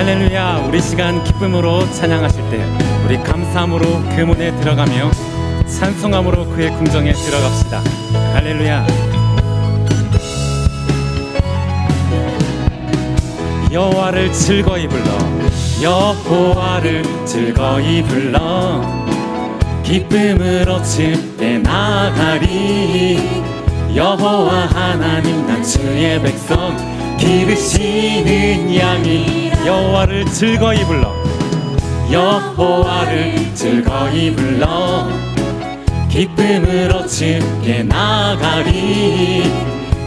할렐루야 우리 시간 기쁨으로 찬양하실 때 우리 감사함으로 그 문에 들어가며 찬송함으로 그의 궁정에 들어갑시다. 할렐루야. 여호와를 즐거이 불러 여호와를 즐거이 불러. 기쁨으로 집에 나가리. 여호와 하나님 난 주의 백성 기르시는 양이 여호와를 즐거이 불러. 여호와를 즐거이 불러. 기쁨으로 주께 나가리.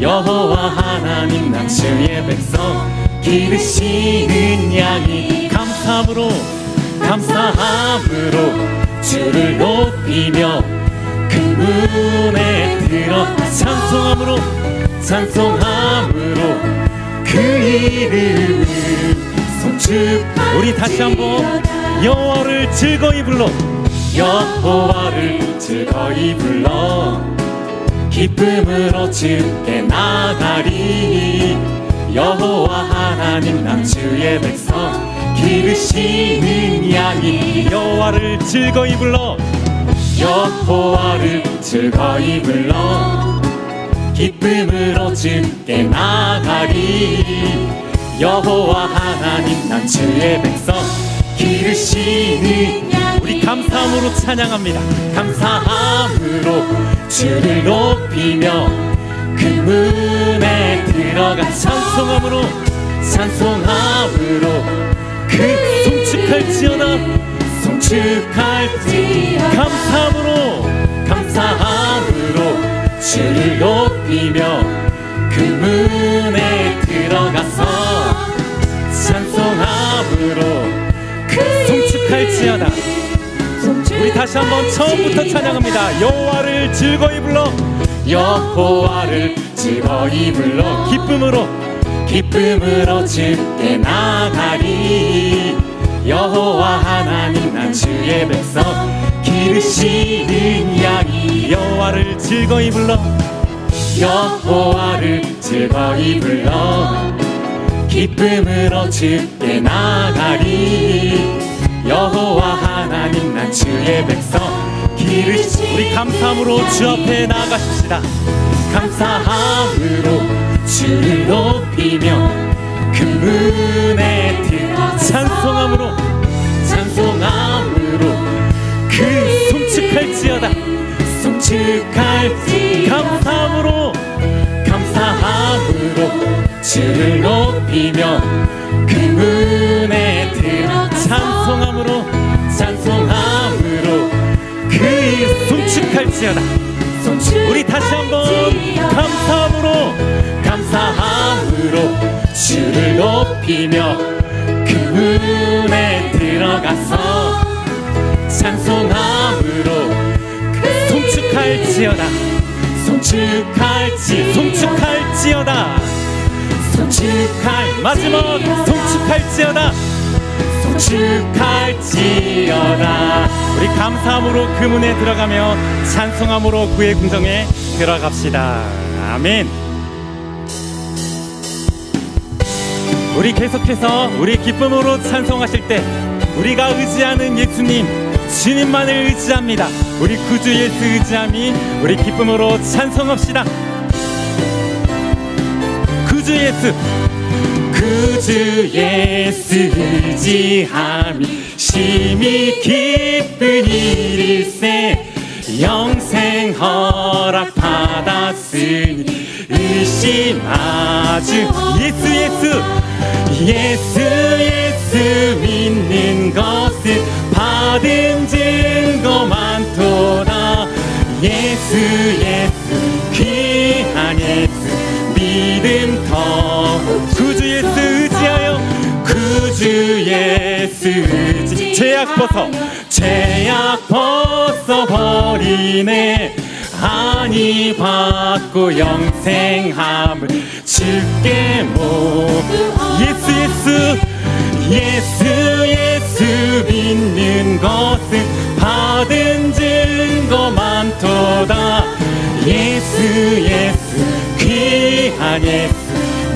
여호와 하나님 난 주의 백성 기르시는 양이 감사함으로 감사함으로 주를 높이며 그 문에 들어 찬송함으로 찬송함으로 그 송축 우리 다시 한번 여호와를 즐거이 불러 여호와를 즐거이 불러 기쁨으로 주께 나가리. 여호와 하나님 난 주의 백성. 기르시는 양이 여호와를 즐거이 불러 여호와를 즐거이 불러 기쁨으로 주께 나가리 여호와 하나님 난 주의 백성 기르시는 우리 감사함으로 찬양합니다. 감사함으로 주를 높이며 그 문에 들어가 찬송함으로 찬송함으로 그 송축할지어다 송축할지 감사함으로 감사함으로 주를 높이며 그 문에 다시 한번 처음부터 찬양합니다. 여호와를 즐거이 불러. 여호와를 즐거이 불러. 기쁨으로 기쁨으로 주께 나가리. 여호와 하나님 난 주의 백성. 기르시는 양이 여호와를 즐거이 불러. 여호와를 즐거이 불러. 기쁨으로 주께 나가리. 여호와 하나님 난 주의 백성. 기르시 우리 감사함으로 주 앞에 나가십시다. 감사함으로 주를 높이며 그 문에 들어 찬송함으로 찬송함으로 그 송축할지어다. 송축할지 감사함으로 감사함으로 주를 높이며 그 문에 들어 찬송함으로 찬송함으로 그 송축할지어다. 우리 다시 한번 감사함으로 감사함으로 주를 높이며 그 문에 들어가서 찬송함으로 그 송축할지어다. 송축할지 송축할지어다. 송축할 마지막 송축할지어다. 송 축할지어다. 우리 감사함으로 그 문에 들어가며 찬송함으로 그의 궁정에 들어갑시다. 아멘. 우리 계속해서 우리 기쁨으로 찬송하실 때 우리가 의지하는 예수님 주님만을 의지합니다. 우리 구주 예수 의지함이 우리 기쁨으로 찬송합시다. 구주 예수 구주 예수 의지함이 심히 기쁜 일일세. 영생 허락 받았으니 의심하지 예수 예수 예수 죄악 벗어. 죄악 벗어 버리네. 하니 받고 영생함을 주께 모 예수 예수. 예수 예수 믿는 것은 받은 증거 많도다. 예수 예수 귀한 예수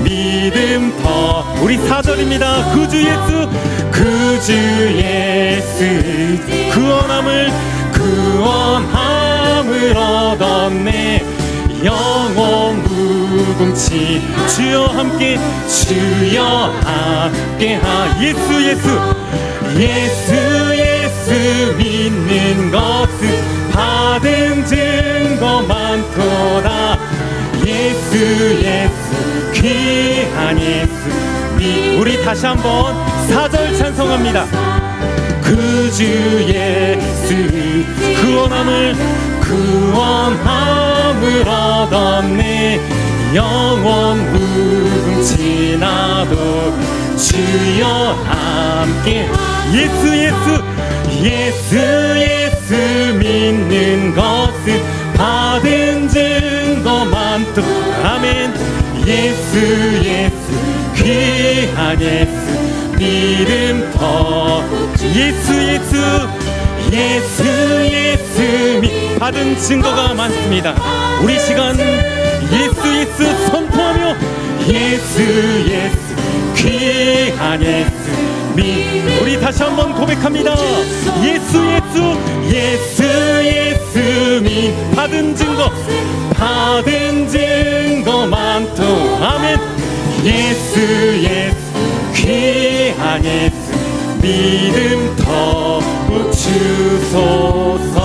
믿음 더. 우리 4절입니다. 구주 예수 구주 예수. 구원함을 구원함을 얻었네. 영원 무궁치. 주여 함께 주여 함께 하. 예수 예수. 예수 예수 믿는 것은 받은 증거 많도다. 예수 예수 귀한 예수 미 우리 다시 한번 사절 찬송합니다. 구주 예수 구원함을 구원함을 얻었네. 영원 무궁치 나도 주여 함께. 예수 예수 예수 예수 믿는 것 예수 예수 귀한 예수 믿음 더. 예수 예수 예수 예수 믿 받은 증거가 많습니다. 우리 시간 예수 예수 선포하며 예수 예수 귀한 예수 믿 우리 다시 한번 고백합니다. 예수 예수 예수 예수 믿 받은 증거 받은 증거 많도. 아멘. 예수 예수 귀한 예수 믿음 더욱 주소서.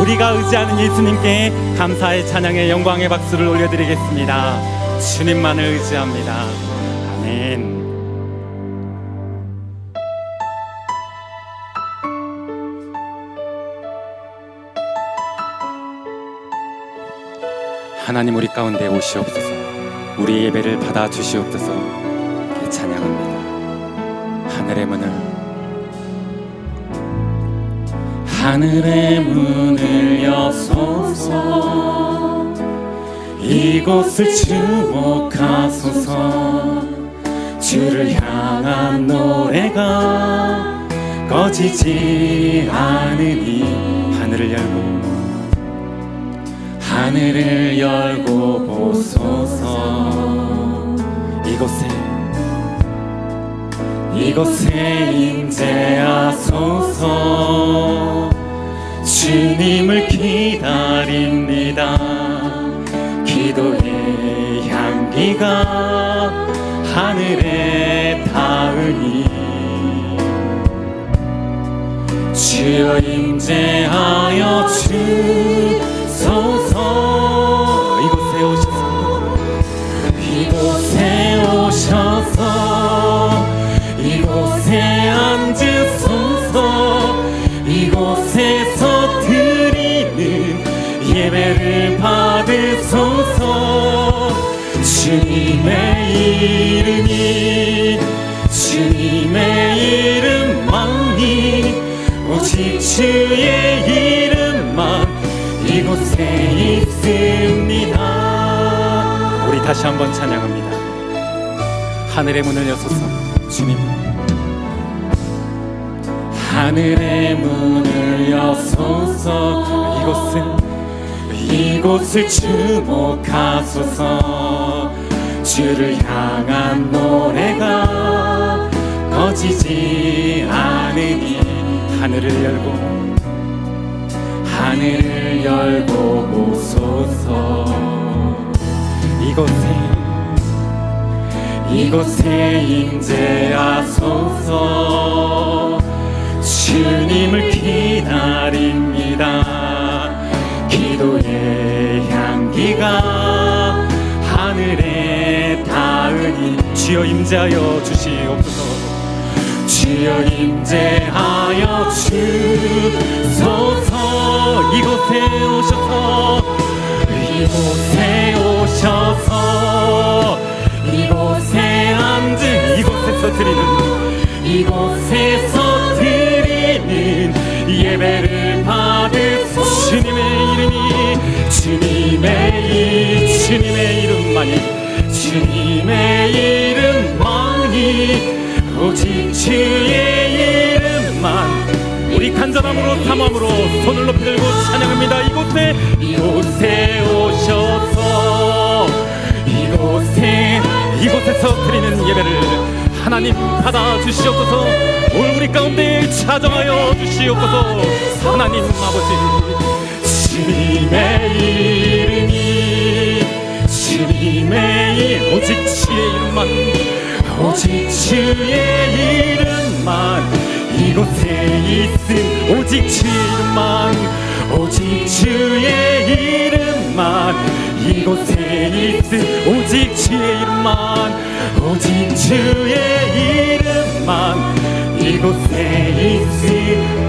우리가 의지하는 예수님께 감사의 찬양의 영광의 박수를 올려드리겠습니다. 주님만을 의지합니다. 아멘 하나님 우리 가운데 오시옵소서. 우리 예배를 받아 주시옵소서. 이렇게 찬양합니다. 하늘의 문을. 하늘의 문을 여소서. 이곳을 주목하소서. 주를 향한 노래가 꺼지지 않으니 하늘을 열고 하늘을 열고 보소서. 이곳에 이곳에 임재하소서. 주님을 기다립니다. 기도의 향기가 하늘에 닿으니. 주여 임재하여 주 오셔서 이곳에 앉으소서. 이곳에서 드리는 예배를 받으소서. 주님의 이름이 주님의 이름만이 오직 주의 이름만 이곳에 있습니다. 우리 다시 한번 찬양합니다 하늘의 문을 여소서. 주님. 하늘의 문을 여소서. 이곳은 이곳을 주목하소서. 주를 향한 노래가 꺼지지 않으니 하늘을 열고 하늘을 열고 보소서. 이곳에 이곳에 임재하소서. 주님을 기다립니다. 기도의 향기가 하늘에 닿으니 주여 임재하여 주시옵소서. 주여 임재하여 드리는 이곳에서 드리는 예배를 받을 주님의 이름이 주님의 이 주님의 이름만이 주님의 이름만이 오직 주의 이름만. 우리 간절함으로 탐함으로 손을 높이 들고 찬양합니다. 이곳에 이곳에 오셔서 이곳에 이곳에서 드리는 예배를 하나님 받아 주시옵소서. 오늘 우리 가운데 찾아하여 주시옵소서. 하나님 아버지 주님의 이름이 주님의 오직 주의 이름만 오직 주의 이름만 이곳에 있음 오직 주의 이름만 오직 주의 이름만 이곳에 있음 오직 주의 이름만 오직 주의 이름만 이곳에 있음